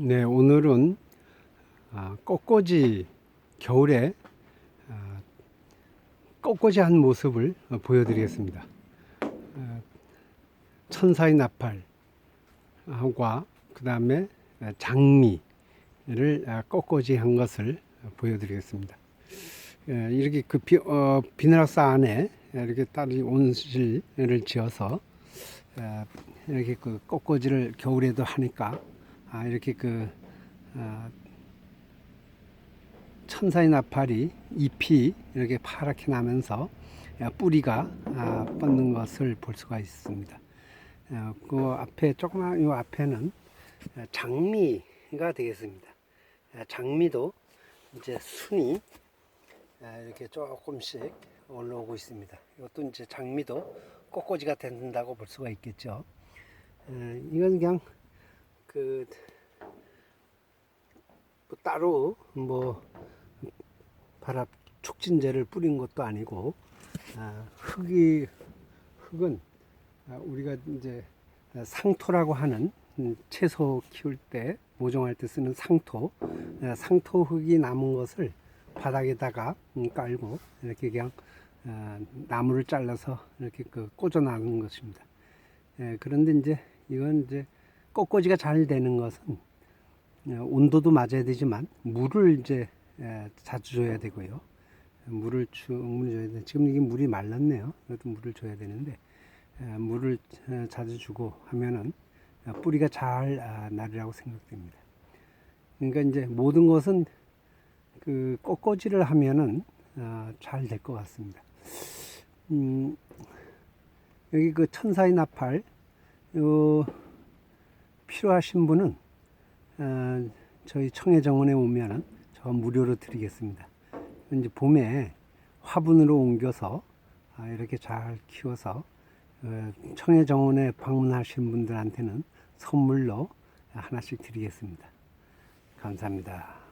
네, 오늘은 아, 꽃꽂이 겨울에 아, 꽃꽂이 한 모습을 어, 보여드리겠습니다. 어, 천사의 나팔과 그 다음에 장미를 아, 꽃꽂이 한 것을 보여드리겠습니다. 예, 이렇게 그 비, 어, 비닐하우스 안에 이렇게 딸이 온실을 지어서 에, 이렇게 그 꽃꽂이를 겨울에도 하니까 아, 이렇게 그 아, 천사의 나팔이 잎이 이렇게 파랗게 나면서 아, 뿌리가 아, 뻗는 것을 볼 수가 있습니다. 어, 그 앞에 조그만 요 앞에는 장미가 되겠습니다. 아, 장미도 이제 순이 아, 이렇게 조금씩 올라오고 있습니다. 이것도 이제 장미도 꽃꽂이가 된다고 볼 수가 있겠죠. 에, 이건 그냥 그 뭐 따로 뭐 바랍 촉진제를 뿌린 것도 아니고 아, 흙이 흙은 아, 우리가 이제 상토라고 하는 음, 채소 키울 때 모종할 때 쓰는 상토 아, 상토 흙이 남은 것을 바닥에다가 음, 깔고 이렇게 그냥 아, 나무를 잘라서 이렇게 그 꽂아 나가는 것입니다. 예, 그런데 이제 이건 이제 꽃꽂이가 잘 되는 것은 어, 온도도 맞아야 되지만 물을 이제 에, 자주 줘야 되고요. 물을 충분히 줘야 돼. 지금 이게 물이 말랐네요. 그래도 물을 줘야 되는데 에, 물을 어, 자주 주고 하면은 어, 뿌리가 잘 아, 나리라고 생각됩니다. 그러니까 이제 모든 것은 그 꽃꽂이를 하면은 아, 잘될 것 같습니다. 음, 여기 그 천사의 나팔 요 필요하신 분은 어, 저희 청해정원에 오면은 저 무료로 드리겠습니다. 이제 봄에 화분으로 옮겨서 아, 이렇게 잘 키워서 어, 청해정원에 방문하신 분들한테는 선물로 하나씩 드리겠습니다. 감사합니다.